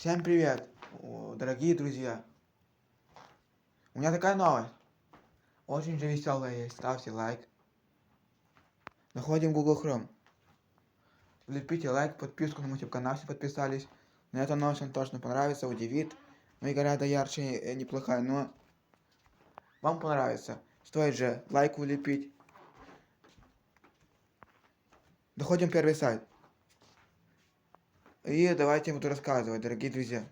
Всем привет, дорогие друзья. У меня такая новость. Очень же веселая есть. Ставьте лайк. Заходим в Google Chrome. Лепите лайк, подписку на мой канал, если подписались. На эту новость вам точно понравится, удивит. Ну и гораздо ярче и неплохая, но вам понравится. Стоит же лайк улепить. Доходим первый сайт. И давайте буду рассказывать, дорогие друзья.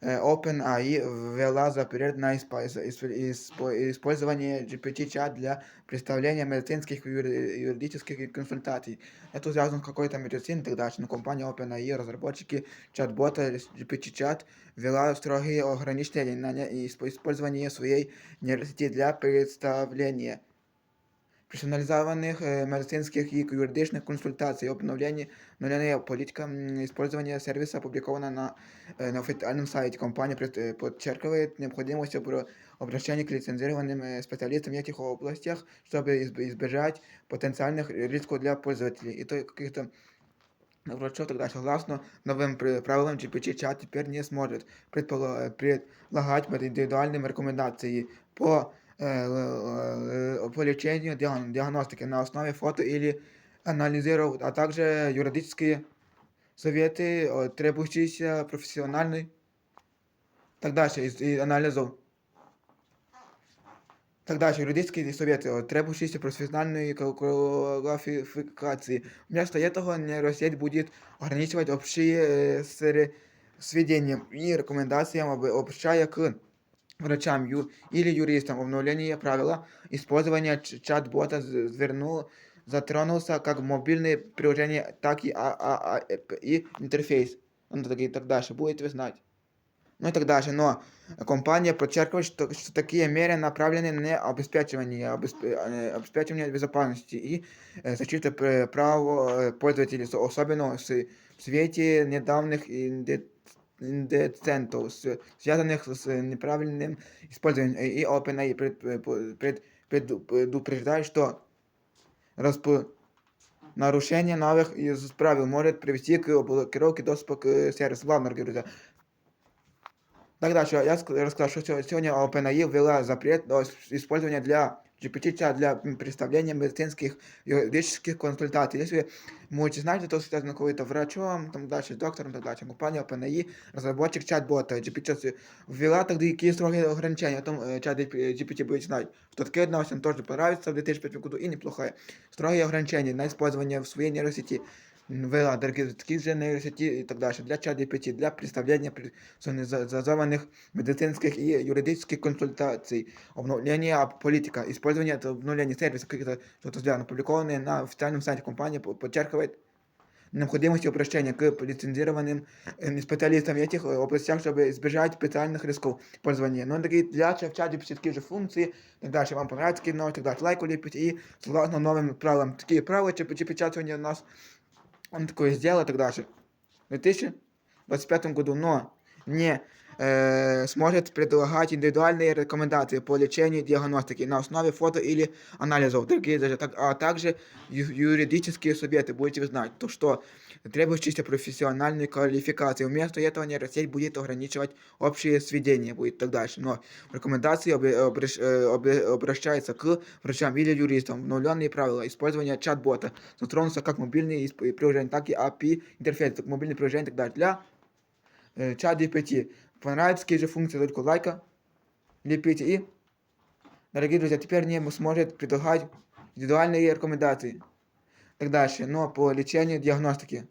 Э, OpenAI ввела запрет на испо- исп- исп- использование GPT-чат для представления медицинских и юри- юридических консультаций. Это связано с какой-то медициной и так дальше. Но компания OpenAI, разработчики чат-бота GPT-чат, ввела строгие ограничения на не- исп- использование своей нейросети для представления персонализованных э, медицинских и юридичных консультаций. Обновление, обновленная политика м, использования сервиса опубликована на, э, на официальном сайте. Компания пред- э, подчеркивает необходимость обра- обращения к лицензированным э, специалистам в этих областях, чтобы изб- избежать потенциальных рисков для пользователей и то каких-то врачов тогда согласно новым пр- правилам GPT-чат теперь не сможет предпола- предлагать индивидуальные рекомендации по, э, э, по лечению диаг- диагностики на основе фото или анализиров, а также юридические советы, э, требующиеся профессиональной так дальше, из, и анализов. Так дальше, юридические советы, э, требующиеся профессиональной квалификации. Вместо этого нейросеть будет ограничивать общие э, сре- сведения и рекомендациям, об- обращая к врачам ю- или юристам обновление правила использования чат-бота звернул, затронулся как мобильные приложения, так и, а, а, а, э, и интерфейс. Ну, так, и так дальше, будете знать. Ну и так дальше. Но компания подчеркивает, что, что такие меры направлены на обеспечивание, обесп- э, обеспечивание безопасности и э, защиты пр- прав э, пользователей, особенно в свете недавних инде- инцидентов, с- связанных с неправильным использованием. И OpenAI пред, пред, пред, предупреждает, что расп- нарушение новых из правил может привести к блокировке доступа к сервису. Ладно, дорогие друзья, так дальше, я ск- рассказал, что сё- сегодня OpenAI ввела запрет на ис- использования для GPT для м, представления медицинских юридических консультаций. Если вы можете знать, то связано с какой-то врачом, там дальше, доктором, так дальше. Компания OpenAI, разработчик чат-бота GPT, ввела тогда какие строгие ограничения. О том э, чат GPT будет знать, что такая новость вам тоже понравится в 2005 году и неплохая. Строгие ограничения на использование в своей нейросети ввела дорогие такие же нейросети и так дальше для чат GPT, для представления персонализованных медицинских и юридических консультаций, обновление об- политика, использование это обновление сервиса, каких-то что-то сделано, опубликованные на официальном сайте компании, по- подчеркивает необходимость обращения к лицензированным э, специалистам в этих э, областях, чтобы избежать специальных рисков пользования. Но такие для чат GPT такие же функции, и так дальше. Вам понравятся такие новости, так дальше. Лайк улепить и согласно новым правилам. Такие правила GPT сегодня у нас он такое сделал так дальше. В 2025 году, но не э, сможет предлагать индивидуальные рекомендации по лечению и диагностике на основе фото или анализов, другие даже, так, а также ю- юридические советы, будете вы знать, то что требующиеся профессиональной квалификации. Вместо этого нейросеть будет ограничивать общие сведения, будет так дальше. Но рекомендации обе- обращ- э, обе- обращаются к врачам или юристам. Обновленные правила использования чат-бота затронутся как мобильные исп- приложения, так и API интерфейс, так мобильные приложения и так далее. Для э, чат GPT понравятся такие же функции, только лайка, лепите и, дорогие друзья, теперь не сможет предлагать индивидуальные рекомендации. Так дальше, но по лечению диагностики.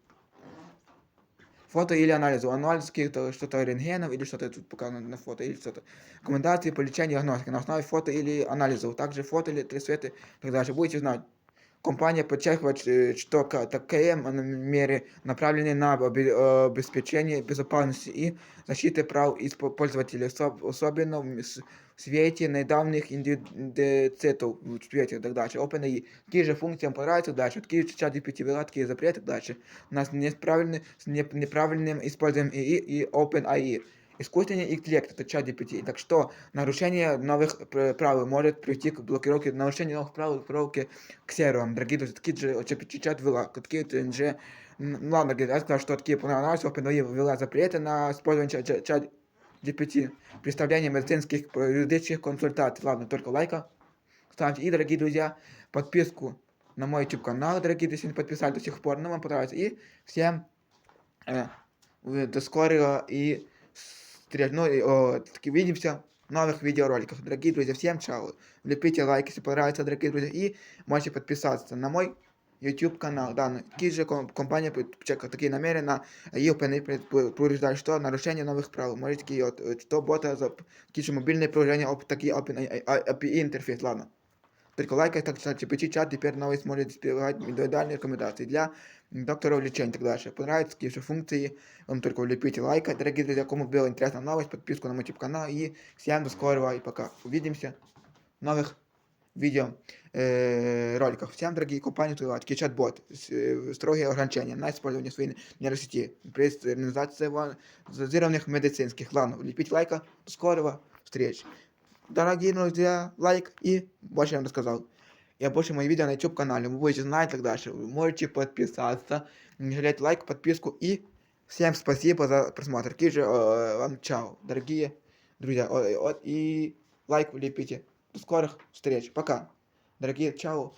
Фото или анализу. Анализ каких-то что-то рентгенов или что-то тут показано на фото или что-то. Рекомендации по лечению диагностики на основе фото или анализов. Также фото или три цвета так дальше. Будете знать. Компания подчеркивает, э, что ка- такие м, меры направлены на обе- обеспечение безопасности и защиты прав исп- пользователей, особ- особенно в с- в свете недавних индицитов в свете и так дальше. OpenAI. Такие же функции вам понравятся дальше. Такие же чат GPT ввела такие запреты и так дальше. У нас неправильный, с не- неправильным использованием ИИ и OpenAI. Искусственный интеллект это чат GPT. Так что нарушение новых пр- правил может привести к блокировке, нарушение новых правил, блокировки к серверам. Дорогие друзья, такие же GPT чат ввела, такие же М, Ну ладно, говорит, я сказал, что такие понравилось, ОpenAI ввела запреты на использование чат, чат GPT, представление медицинских э, юридических консультаций. Ладно, только лайка ставьте. И, дорогие друзья, подписку на мой YouTube канал, дорогие, если не подписались до сих пор, ну, вам понравится. И всем э, в- до скорого и встреч. Ну, и, о, таки увидимся в новых видеороликах. Дорогие друзья, всем чао. Лепите лайк, если понравится, дорогие друзья. И можете подписаться на мой YouTube канал. Да, ну, такие же ком- компания чекает такие намерения, и OpenAI предупреждает, что нарушение новых правил. Можете такие вот, э, что бота за такие же мобильные приложения, оп- такие OpenAI API интерфейс, ладно. Только лайкай, так что GPT чат теперь новый сможет избегать индивидуальные рекомендации для докторов лечения и так дальше. Понравятся такие же функции, вам только влепите лайк, дорогие друзья, кому была интересна новость, подписку на мой YouTube канал и всем до скорого и пока. Увидимся в новых видео э, роликах. Всем, дорогие компании, такие чат-бот, с- э, строгие ограничения на использование своей нейросети при реализации зазированных медицинских. Ладно, влепите лайка, до скорого встреч. Дорогие друзья, лайк и больше я вам рассказал. Я больше мои видео на YouTube канале, вы будете знать так дальше. Вы можете подписаться, не жалеть лайк, подписку и всем спасибо за просмотр. Же э, вам чао, дорогие друзья. О, о, и лайк влепите. До скорых встреч. Пока. Дорогие, чао.